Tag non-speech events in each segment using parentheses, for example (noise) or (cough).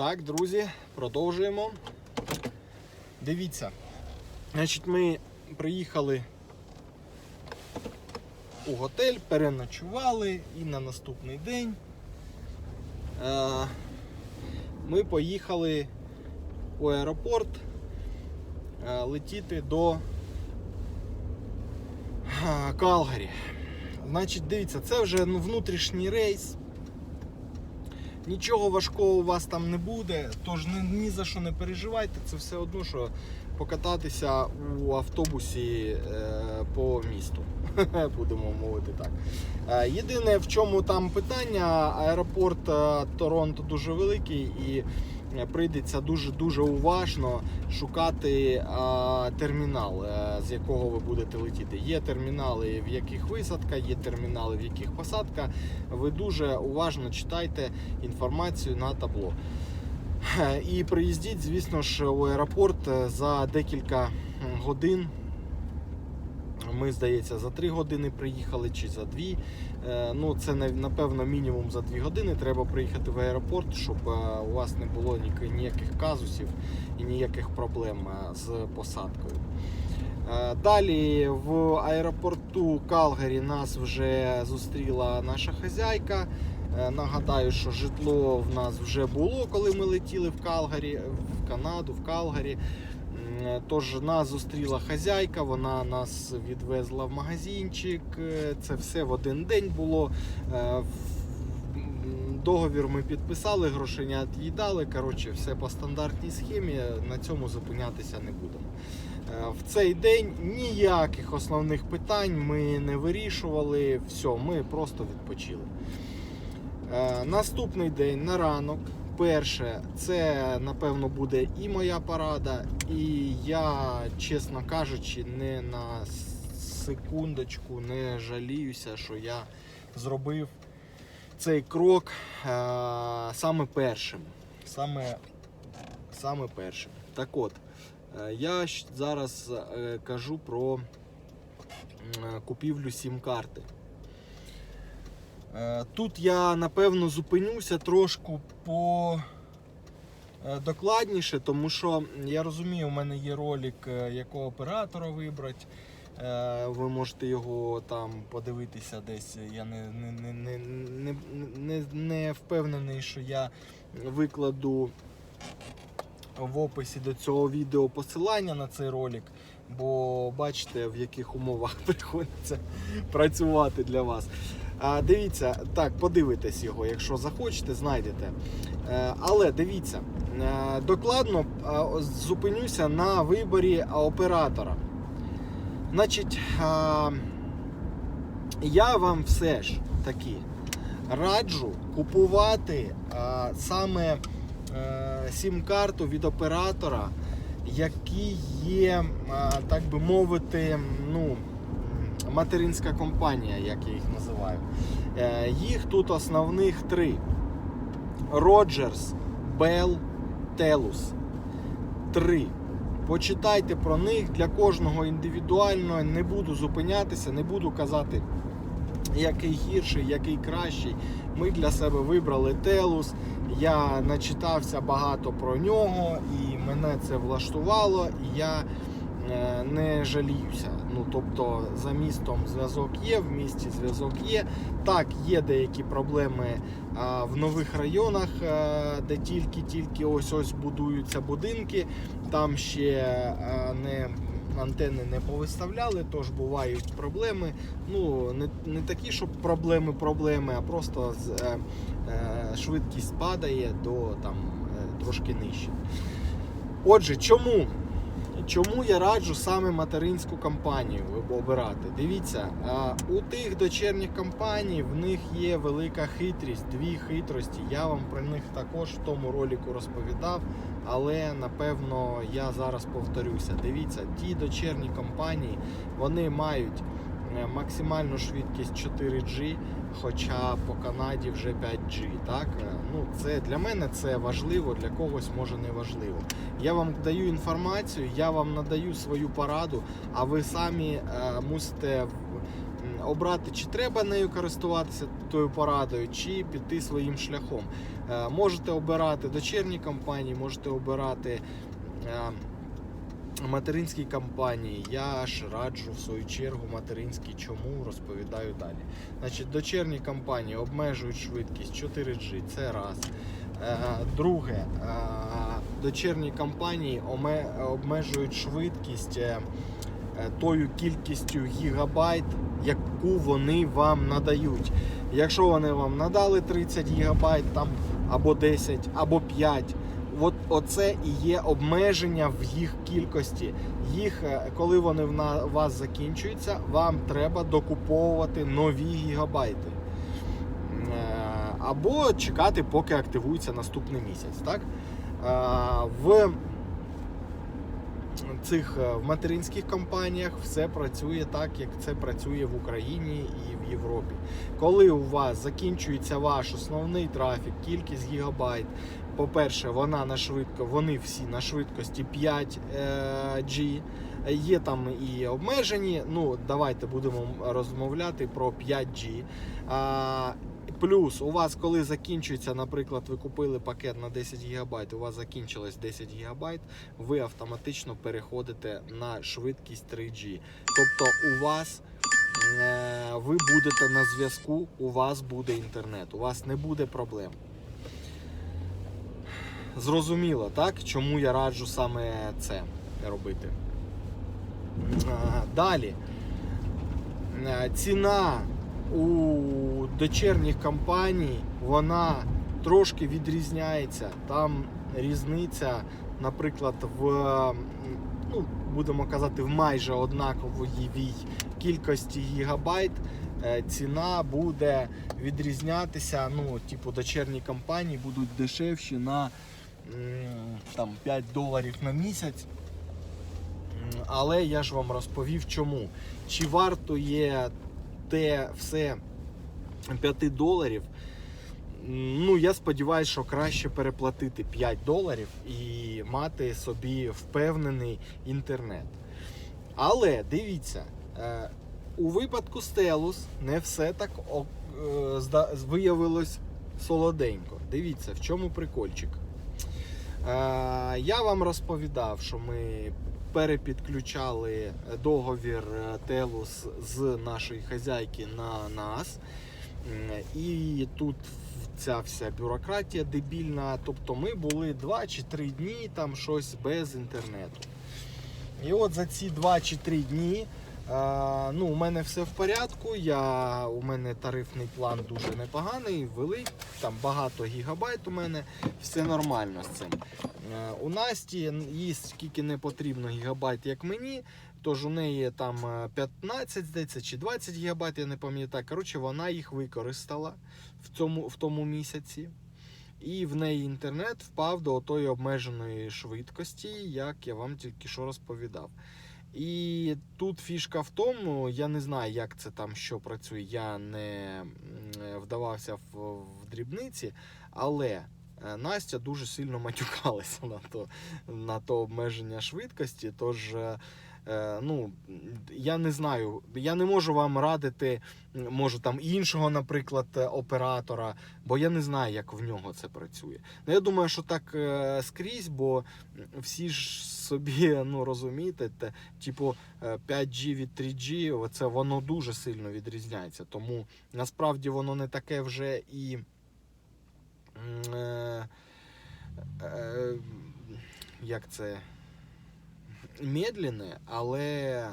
Так, друзі, продовжуємо. Дивіться. Значить, ми приїхали у готель, переночували і на наступний день е, ми поїхали у аеропорт е, летіти до е, Калгарі. Значить, дивіться, це вже ну, внутрішній рейс. Нічого важкого у вас там не буде, тож ні, ні за що не переживайте, це все одно, що покататися у автобусі е, по місту. (laughs) Будемо мовити так. Е, єдине, в чому там питання, аеропорт е, Торонто дуже великий і прийдеться дуже-дуже уважно шукати е, термінал, е, з якого ви будете летіти. Є термінали, в яких висадка, є термінали, в яких посадка. Ви дуже уважно читайте інформацію на табло. Е, І приїздіть, звісно ж, у аеропорт е, за декілька годин. Ми, здається, за 3 години приїхали чи за 2. Е, Ну, це напевно мінімум за 2 години. Треба приїхати в аеропорт, щоб е, у вас не було ніяких казусів і ніяких проблем е, з посадкою. Далі в аеропорту Калгарі нас вже зустріла наша хазяйка. Нагадаю, що житло в нас вже було, коли ми летіли в Калгарі, в Канаду, в Калгарі. М, Тож нас зустріла хазяйка, вона нас відвезла в магазинчик. Е, Це все в один день було. Е, Договір ми підписали, грошенят їй дали. Коротше, все по стандартній схемі. На цьому зупинятися не будемо. Е, В цей день ніяких основних питань ми не вирішували. Все, ми просто відпочили. Е, Наступний день на ранок. Перше, це напевно буде і моя парада, і я, чесно кажучи, не на секундочку не жаліюся, що я зробив цей крок е, саме першим. Саме, саме першим. Так от, е, я зараз е, кажу про купівлю сім-карти. Е, Тут я напевно зупинюся трошку по е, докладніше, тому що я розумію, у мене є ролик, е, якого оператора вибрати. Ви можете його там подивитися десь. Я не, не, не, не, не, не впевнений, що я викладу в описі до цього відео посилання на цей ролик, бо бачите, в яких умовах (laughs) приходиться працювати для вас. Дивіться, так, подивитесь його, якщо захочете, знайдете. Е, але дивіться, е, докладно е, зупинюся на виборі оператора. Значить, я вам все ж таки раджу купувати саме сім-карту від оператора, який є, так би мовити, ну, материнська компанія, як я їх називаю. Е, Їх тут основних три: Роджерс, Bell, Телус. Три. Почитайте про них для кожного індивідуально. Не буду зупинятися, не буду казати, який гірший, який кращий. Ми для себе вибрали Телус. Я начитався багато про нього, і мене це влаштувало. І я е, не жаліюся. Ну тобто за містом зв'язок є, в місті зв'язок є. Так, є деякі проблеми а, в нових районах, е, де тільки-тільки ось ось будуються будинки. Там ще е, не антени не повиставляли, тож бувають проблеми. Ну не, не такі, щоб проблеми, проблеми, а просто з, е, е, швидкість падає до там е, трошки нижче. Отже, чому? Чому я раджу саме материнську компанію обирати? Дивіться, у тих дочерніх компаній в них є велика хитрість, дві хитрості. Я вам про них також в тому роліку розповідав, але напевно я зараз повторюся. Дивіться, ті дочерні компанії вони мають максимальну швидкість 4G, хоча по Канаді вже 5G. Так? Е, Ну, це для мене це важливо, для когось може не важливо. Я вам даю інформацію, я вам надаю свою пораду, а ви самі е, мусите обрати, чи треба нею користуватися тою порадою, чи піти своїм шляхом. Е, Можете обирати дочірні компанії, можете обирати е, материнські компанії. Я ж раджу в свою чергу материнські. Чому розповідаю далі. Значить, дочірні компанії обмежують швидкість 4G, це раз. Е, Друге, е, дочірні компанії обмежують швидкість е, тою кількістю гігабайт, яку вони вам надають. Якщо вони вам надали 30 гігабайт там або 10, або 5, от оце і є обмеження в їх кількості. Їх, е, коли вони в вас закінчуються, вам треба докуповувати нові гігабайти. Е, Або чекати, поки активується наступний місяць. Так? Е, В цих в материнських компаніях все працює так, як це працює в Україні і в Європі. Коли у вас закінчується ваш основний трафік, кількість гігабайт, по-перше, вона на швидко, вони всі на швидкості 5G. Є там і обмежені. Ну, давайте будемо розмовляти про 5G. Плюс у вас, коли закінчується, наприклад, ви купили пакет на 10 ГБ, у вас закінчилось 10 ГБ, ви автоматично переходите на швидкість 3G. Тобто у вас е, ви будете на зв'язку, у вас буде інтернет, у вас не буде проблем. Зрозуміло, так? Чому я раджу саме це робити. Е, Далі. Е, Ціна у дочірніх компаній вона трошки відрізняється. Там різниця, наприклад, в ну, будемо казати, в майже однаковій кількості гігабайт. е, Ціна буде відрізнятися. Ну, типу, дочірні компанії будуть дешевші на там, 5 доларів на місяць. Але я ж вам розповів чому. Чи варто є те все 5 доларів? Ну, я сподіваюся, що краще переплатити 5 доларів і мати собі впевнений інтернет. Але дивіться, е, у випадку Стелус не все так е, виявилось солоденько. Дивіться, в чому прикольчик. Е, Я вам розповідав, що ми перепідключали договір е, Телус з нашої хазяйки на нас. І тут ця вся бюрократія дебільна. Тобто ми були 2 чи 3 дні там щось без інтернету. І от за ці 2 чи 3 дні. Е, Ну, у мене все в порядку. Я, у мене тарифний план дуже непоганий, великий, там багато гігабайт у мене, все нормально з цим. Е, У Насті їй скільки не потрібно гігабайт, як мені. Тож у неї там е, 15, здається, чи 20 гігабайт, я не пам'ятаю. Коротше, вона їх використала в, цьому, в тому місяці. І в неї інтернет впав до тої обмеженої швидкості, як я вам тільки що розповідав. І тут фішка в тому, я не знаю, як це там що працює, я не вдавався в, в дрібниці, але е, Настя дуже сильно матюкалася на то, на то обмеження швидкості. Тож, е, е, ну, я не знаю, я не можу вам радити, можу там іншого, наприклад, оператора, бо я не знаю, як в нього це працює. Ну, я думаю, що так скрізь, бо всі ж собі (laughs) ну, розумієте, те, типу е, 5G від 3G, це воно дуже сильно відрізняється. Тому насправді воно не таке вже і. Е, е, як це медленне, але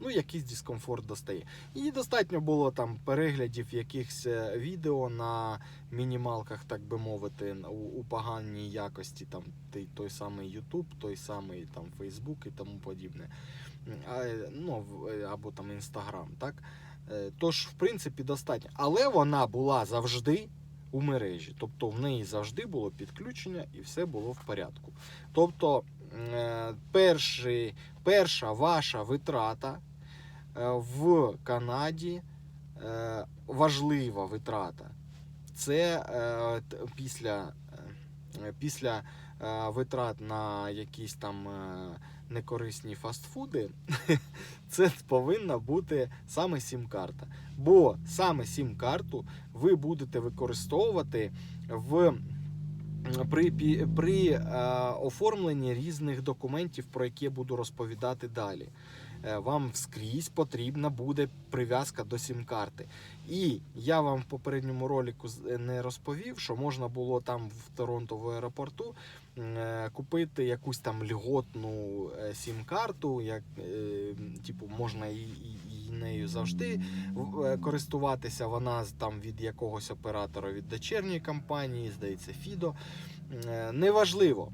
ну, якийсь дискомфорт достає. І достатньо було там переглядів якихось е, відео на мінімалках, так би мовити, у, у поганій якості, там той, той самий YouTube, той самий там Facebook і тому подібне. А, е, ну, е, або там Instagram, так? Тож, в принципі, достатньо. Але вона була завжди у мережі. Тобто в неї завжди було підключення і все було в порядку. Тобто, перший, перша ваша витрата в Канаді е, важлива витрата. Це е, після е, е, після е, витрат на якісь там е, некорисні фастфуди, (laughs) це повинна бути саме сім-карта. Бо саме сім-карту ви будете використовувати в. При, при е, оформленні різних документів, про які я буду розповідати далі, Е, вам вскрізь потрібна буде прив'язка до сім-карти. І я вам в попередньому ролику е, не розповів, що можна було там в Торонто в аеропорту е, купити якусь там льготну е, сім-карту, як е, типу, можна і, і, нею завжди е, користуватися. Вона там від якогось оператора від дочерньої компанії, здається, Фідо. Е, Неважливо.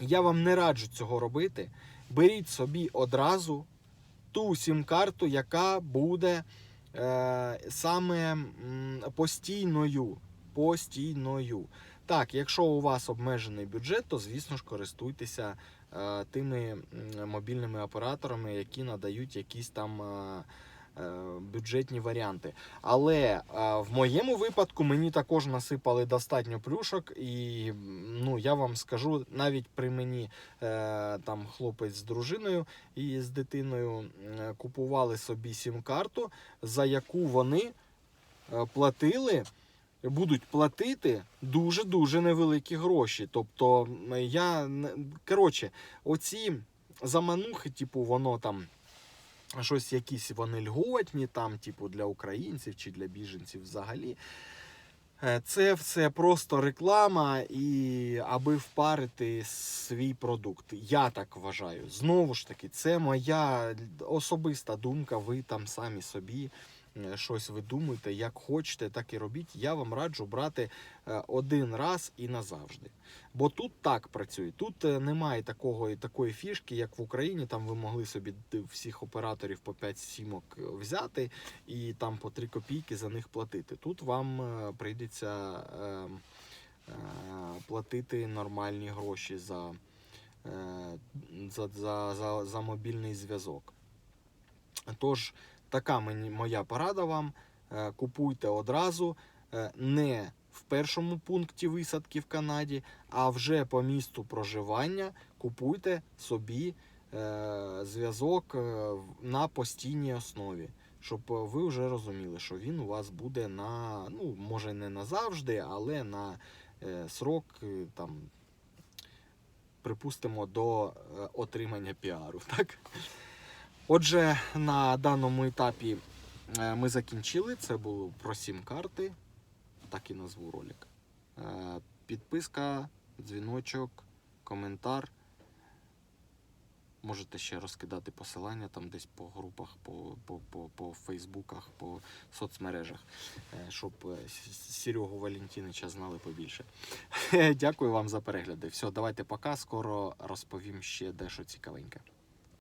Я вам не раджу цього робити. Беріть собі одразу ту сім-карту, яка буде е, саме постійною. Постійною. Так, якщо у вас обмежений бюджет, то звісно ж користуйтеся е, тими мобільними операторами, які надають якісь там е, бюджетні варіанти. Але е, в моєму випадку мені також насипали достатньо плюшок, і ну я вам скажу, навіть при мені е, там хлопець з дружиною і з дитиною е, купували собі сім-карту, за яку вони е, платили. Будуть платити дуже дуже невеликі гроші. Тобто, я коротше, оці заманухи, типу, воно там щось якісь вони льготні, там, типу, для українців чи для біженців взагалі. Е, Це все просто реклама, і аби впарити свій продукт. Я так вважаю. Знову ж таки, це моя особиста думка. Ви там самі собі е, щось видумуйте, як хочете, так і робіть. Я вам раджу брати е, один раз і назавжди. Бо тут так працює. Тут е, немає такого такої фішки, як в Україні. Там ви могли собі всіх операторів по 5 сімок взяти і там по 3 копійки за них платити. Тут вам прийдеться платити нормальні гроші за, за, за, за, за мобільний зв'язок. Тож, така мені моя порада вам. Е, Купуйте одразу, е, не в першому пункті висадки в Канаді, а вже по місту проживання купуйте собі е, зв'язок на постійній основі. Щоб ви вже розуміли, що він у вас буде на, ну, може не назавжди, але на срок там, припустимо, до отримання піару. (laughs) Так? Отже, на даному етапі е, ми закінчили. Це було про сім карти. Так і назву ролик. Е, Підписка, дзвіночок, коментар. Можете ще розкидати посилання там десь по групах, по, по, по, по фейсбуках, по соцмережах, е, щоб Серегу Валентинича знали побільше. (laughs) Дякую вам за перегляди. Все, давайте пока. Скоро розповім ще дещо цікавеньке.